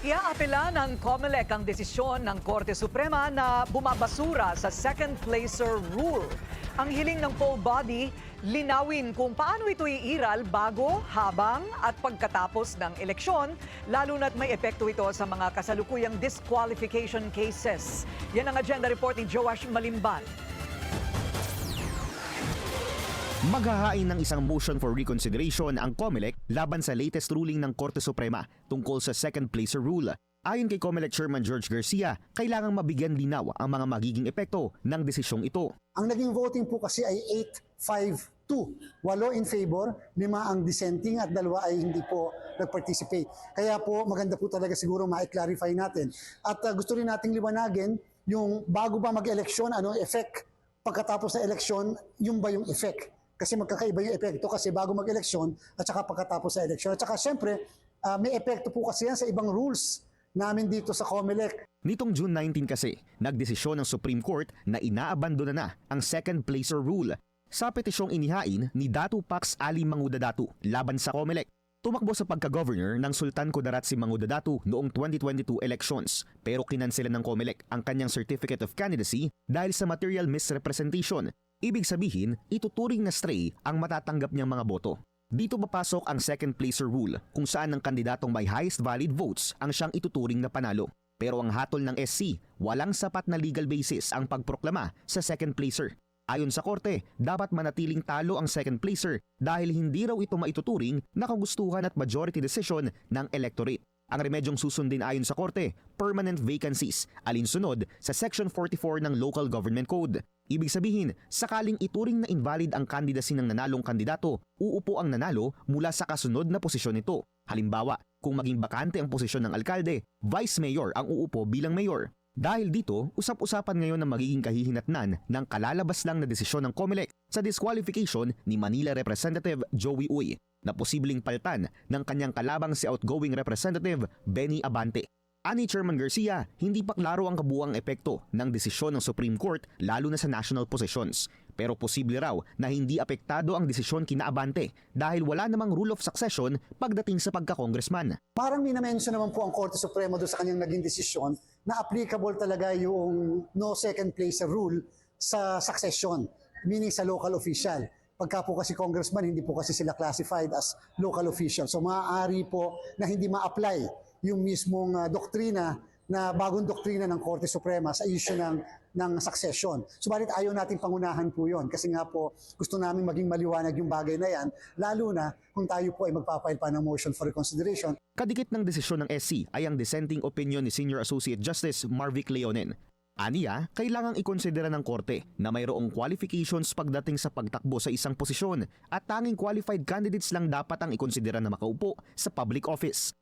Iaapela ng COMELEC ang desisyon ng Korte Suprema na bumabasura sa second placer rule. Ang hiling ng poll body, linawin kung paano ito iiral bago, habang at pagkatapos ng eleksyon, lalo na't may epekto ito sa mga kasalukuyang disqualification cases. Yan ang agenda report ni Joash Malimban. Maghahain ng isang motion for reconsideration ang COMELEC laban sa latest ruling ng Korte Suprema tungkol sa second placer rule. Ayon kay COMELEC Chairman George Garcia, kailangang mabigyan linaw ang mga magiging epekto ng desisyong ito. Ang naging voting po kasi ay 8-5-2. Walo in favor, lima ang dissenting at dalawa ay hindi po nag-participate. Kaya po maganda po talaga siguro ma-clarify natin. At uh, gusto rin nating liwanagin yung bago ba mag-eleksyon, anong effect pagkatapos ng eleksyon, yung ba yung effect? Kasi magkakaiba yung epekto kasi bago mag-eleksyon at saka pagkatapos sa eleksyon. At saka syempre, uh, may epekto po kasi yan sa ibang rules namin dito sa COMELEC. Nitong June 19 kasi, nagdesisyon ng Supreme Court na inaabandona na ang second placer rule sa petisyong inihain ni Datu Pax Ali Mangudadatu laban sa COMELEC. Tumakbo sa pagka-governor ng Sultan Kudarat si Mangudadatu noong 2022 elections pero kinansela ng COMELEC ang kanyang Certificate of Candidacy dahil sa material misrepresentation. Ibig sabihin, ituturing na stray ang matatanggap niyang mga boto. Dito papasok ang second placer rule kung saan ang kandidatong may highest valid votes ang siyang ituturing na panalo. Pero ang hatol ng SC, walang sapat na legal basis ang pagproklama sa second placer. Ayon sa korte, dapat manatiling talo ang second placer dahil hindi raw ito maituturing na kagustuhan at majority decision ng electorate. Ang remedyong susundin ayon sa korte, permanent vacancies, alinsunod sa Section 44 ng Local Government Code. Ibig sabihin, sakaling ituring na invalid ang candidacy ng nanalong kandidato, uupo ang nanalo mula sa kasunod na posisyon nito. Halimbawa, kung maging bakante ang posisyon ng alkalde, vice mayor ang uupo bilang mayor. Dahil dito, usap-usapan ngayon na magiging kahihinatnan ng kalalabas lang na desisyon ng COMELEC sa disqualification ni Manila Representative Joey Uy na posibleng paltan ng kanyang kalabang si outgoing Representative Benny Abante. Ani Chairman Garcia, hindi pa klaro ang kabuang epekto ng desisyon ng Supreme Court lalo na sa national positions. Pero posible raw na hindi apektado ang desisyon kina Abante dahil wala namang rule of succession pagdating sa pagka-congressman. Parang minamention naman po ang Korte Suprema doon sa kanyang naging desisyon na applicable talaga yung no second placer rule sa succession, meaning sa local official. Pagka po kasi congressman, hindi po kasi sila classified as local official. So maaari po na hindi ma-apply yung mismong uh, doktrina na bagong doktrina ng Korte Suprema sa issue ng, ng succession. Subalit ayaw natin pangunahan po yon kasi nga po gusto namin maging maliwanag yung bagay na yan, lalo na kung tayo po ay magpapile pa ng motion for reconsideration. Kadikit ng desisyon ng SC ay ang dissenting opinion ni Senior Associate Justice Marvic Leonen. Aniya, kailangang ikonsidera ng korte na mayroong qualifications pagdating sa pagtakbo sa isang posisyon at tanging qualified candidates lang dapat ang ikonsidera na makaupo sa public office.